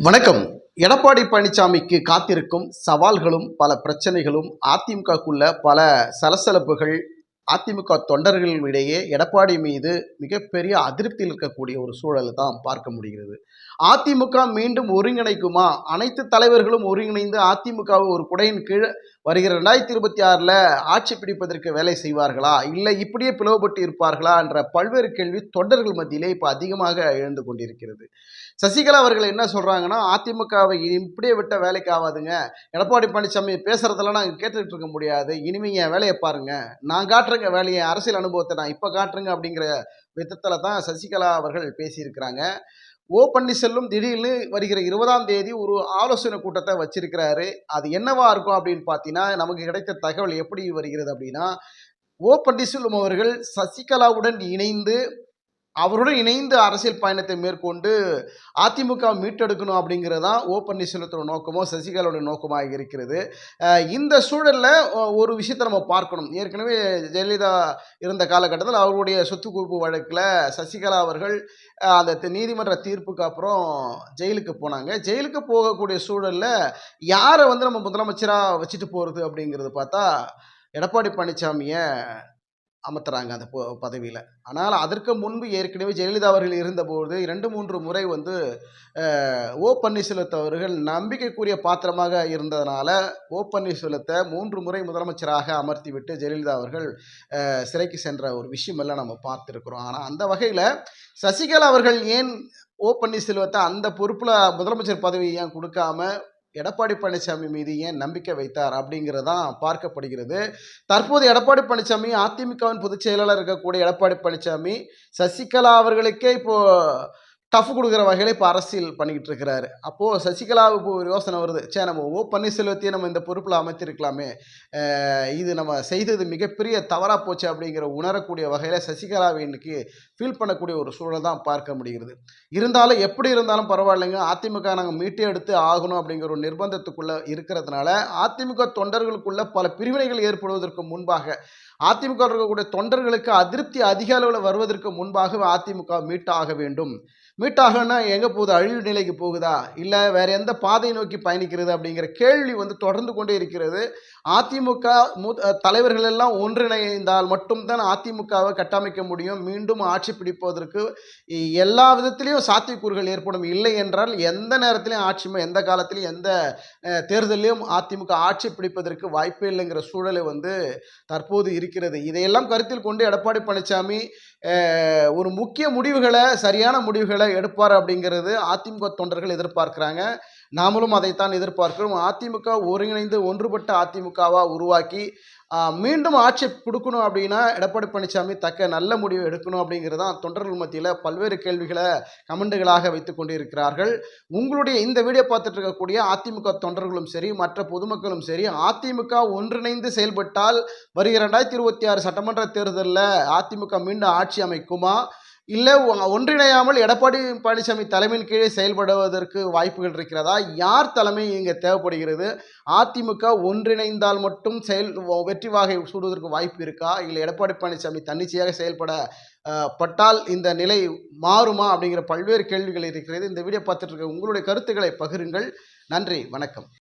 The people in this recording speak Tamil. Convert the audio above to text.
வணக்கம். எடப்பாடி பழனிசாமிக்கு காத்திருக்கும் சவால்களும் பல பிரச்சனைகளும் அதிமுகக்குள்ள பல சலசலப்புகள் அதிமுக தொண்டர்களிடையே எடப்பாடி மீது மிகப்பெரிய அதிருப்தியில் இருக்கக்கூடிய ஒரு சூழலை தான் பார்க்க முடிகிறது. அதிமுக மீண்டும் ஒருங்கிணைக்குமா? அனைத்து தலைவர்களும் ஒருங்கிணைந்து அதிமுகவை ஒரு குடையின் கீழ் வருகிற ரெண்டாயிரத்தி இருபத்தி ஆறில் ஆட்சி பிடிப்பதற்கு வேலை செய்வார்களா? இல்லை இப்படியே பிளவுபட்டு இருப்பார்களா? என்ற பல்வேறு கேள்வி தொண்டர்கள் மத்தியிலே இப்போ அதிகமாக எழுந்து கொண்டிருக்கிறது. சசிகலா அவர்கள் என்ன சொல்கிறாங்கன்னா அதிமுகவை இப்படியே விட்ட வேலைக்கு ஆகாதுங்க. எடப்பாடி பழனிசாமி பேசுகிறதெல்லாம் நாங்கள் கேட்டுக்கிட்டு இருக்க முடியாது. இனிமே என் வேலையை பாருங்கள் நான் காட்டுறேங்க வேலையை. அரசியல் அனுபவத்தை நான் இப்போ காட்டுறேங்க அப்படிங்கிற விதத்தில் தான் சசிகலா அவர்கள் பேசியிருக்கிறாங்க. ஓ பன்னீர்செல்வம் திடீர்னு வருகிற இருபதாம் தேதி ஒரு ஆலோசனை கூட்டத்தை வச்சிருக்கிறாரு. அது என்னவா இருக்கும் அப்படின்னு பார்த்தீங்கன்னா நமக்கு கிடைத்த தகவல் எப்படி வருகிறது அப்படின்னா ஓ பன்னீர்செல்வம் அவர்கள் சசிகலாவுடன் இணைந்து அவருடன் இணைந்து அரசியல் பயணத்தை மேற்கொண்டு அதிமுக மீட்டெடுக்கணும் அப்படிங்கிறது தான் ஓ பன்னீர்செல்வத்தோட நோக்கமோ சசிகலாவோட நோக்கமாக இருக்கிறது. இந்த சூழலில் ஒரு விஷயத்தை நம்ம பார்க்கணும். ஏற்கனவே ஜெயலலிதா இருந்த காலகட்டத்தில் அவருடைய சொத்து குவிப்பு வழக்கில் சசிகலா அவர்கள் அந்த நீதிமன்ற தீர்ப்புக்கு அப்புறம் ஜெயிலுக்கு போனாங்க. ஜெயிலுக்கு போகக்கூடிய சூழலில் யாரை வந்து நம்ம முதலமைச்சராக வச்சுட்டு போகிறது அப்படிங்கிறது பார்த்தா எடப்பாடி பழனிசாமியை அமர்த்துறாங்க அந்த பதவியில். ஆனால் அதற்கு முன்பு ஏற்கனவே ஜெயலலிதா அவர்கள் இருந்தபோது இரண்டு மூன்று முறை வந்து ஓ பன்னீர்செல்வத்தை அவர்கள் நம்பிக்கைக்குரிய பாத்திரமாக இருந்ததுனால ஓ பன்னீர்செல்வத்தை மூன்று முறை முதலமைச்சராக அமர்த்தி விட்டு ஜெயலலிதா அவர்கள் சிறைக்கு சென்ற ஒரு விஷயமெல்லாம் நம்ம பார்த்துருக்குறோம். ஆனால் அந்த வகையில் சசிகலா அவர்கள் ஏன் ஓ பன்னீர்செல்வத்தை அந்த பொறுப்பில் முதலமைச்சர் பதவியை ஏன் கொடுக்காம எடப்பாடி பழனிசாமி மீது ஏன் நம்பிக்கை வைத்தார் அப்படிங்கிறதுதான் பார்க்கப்படுகிறது. தற்போது எடப்பாடி பழனிசாமி அதிமுகவின் பொதுச் செயலாளர் இருக்கக்கூடிய எடப்பாடி பழனிசாமி சசிகலா அவர்களுக்கே இப்போ டஃப் கொடுக்குற வகையில் இப்போ அரசியல் பண்ணிக்கிட்டு இருக்கிறாரு. அப்போது சசிகலாவுக்கு ஒரு யோசனை வருது. சே நம்ம ஓ பன்னீர்செல்வத்தையும் நம்ம இந்த பொறுப்பில் அமைத்திருக்கலாமே. இது நம்ம செய்தது மிகப்பெரிய தவறாக போச்சு அப்படிங்கிற உணரக்கூடிய வகையில் சசிகலாவை இன்னைக்கு ஃபீல் பண்ணக்கூடிய ஒரு சூழல் தான் பார்க்க முடிகிறது. இருந்தாலும் எப்படி இருந்தாலும் பரவாயில்லைங்க. அதிமுக நாங்கள் மீட்டே எடுத்து ஆகணும் அப்படிங்கிற ஒரு நிர்பந்தத்துக்குள்ளே இருக்கிறதுனால அதிமுக தொண்டர்களுக்குள்ள பல பிரிவினைகள் ஏற்படுவதற்கு முன்பாக அதிமுக இருக்கக்கூடிய தொண்டர்களுக்கு அதிருப்தி அதிக அளவில் வருவதற்கு முன்பாக அதிமுக மீட்டாக வேண்டும். மீட்டாகனா எங்கே போகுது? அழிவு நிலைக்கு போகுதா? இல்லை வேறு எந்த பாதை நோக்கி பயணிக்கிறது அப்படிங்கிற கேள்வி வந்து தொடர்ந்து கொண்டே இருக்கிறது. அதிமுக மூ தலைவர்கள் எல்லாம் ஒன்றிணைந்தால் மட்டும்தான் அதிமுகவை கட்டமைக்க முடியும். மீண்டும் ஆட்சி பிடிப்பதற்கு எல்லா விதத்திலையும் சாத்தியக்கூறுகள் ஏற்படும். இல்லை என்றால் எந்த நேரத்திலையும் ஆட்சி எந்த காலத்திலையும் எந்த தேர்தலையும் அதிமுக ஆட்சி பிடிப்பதற்கு வாய்ப்பே இல்லைங்கிற சூழலை வந்து தற்போது இருக்கிறது. இதையெல்லாம் கருத்தில் கொண்டு எடப்பாடி பழனிசாமி ஒரு முக்கிய முடிவுகளை சரியான முடிவுகளை எடுப்பார் அப்படிங்கிறது அதிமுக தொண்டர்கள் எதிர்பார்க்குறாங்க. நாமளும் அதைத்தான் எதிர்பார்க்கிறோம். அதிமுக ஒருங்கிணைந்து ஒன்றுபட்ட அதிமுகவாக உருவாக்கி மீண்டும் ஆட்சி கொடுக்கணும் அப்படின்னா எடப்பாடி பழனிசாமி தக்க நல்ல முடிவு எடுக்கணும் அப்படிங்கிறது தான் தொண்டர்கள் மத்தியில் பல்வேறு கேள்விகளை கமெண்டுகளாக வைத்து கொண்டிருக்கிறார்கள். உங்களுடைய இந்த வீடியோ பார்த்துட்டு இருக்கக்கூடிய அதிமுக தொண்டர்களும் சரி மற்ற பொதுமக்களும் சரி அதிமுக ஒன்றிணைந்து செயல்பட்டால் வருகிற ரெண்டாயிரத்தி இருபத்தி ஆறு சட்டமன்ற தேர்தலில் அதிமுக மீண்டும் ஆட்சி அமைக்குமா? இல்லை ஒன்றிணையாமல் எடப்பாடி பழனிசாமி தலைமையின் கீழே செயல்படுவதற்கு வாய்ப்புகள் இருக்கிறதா? யார் தலைமை இங்கே தேவைப்படுகிறது? அதிமுக ஒன்றிணைந்தால் மட்டும் செயல் வெற்றி வாகை சூடுவதற்கு வாய்ப்பு இருக்கா? இல்லை எடப்பாடி பழனிசாமி தன்னிச்சையாக செயல்பட பட்டால் இந்த நிலை மாறுமா? அப்படிங்கிற பல்வேறு கேள்விகள் இருக்கிறது. இந்த வீடியோ பார்த்துட்டு இருக்க உங்களுடைய கருத்துக்களை பகிருங்கள். நன்றி வணக்கம்.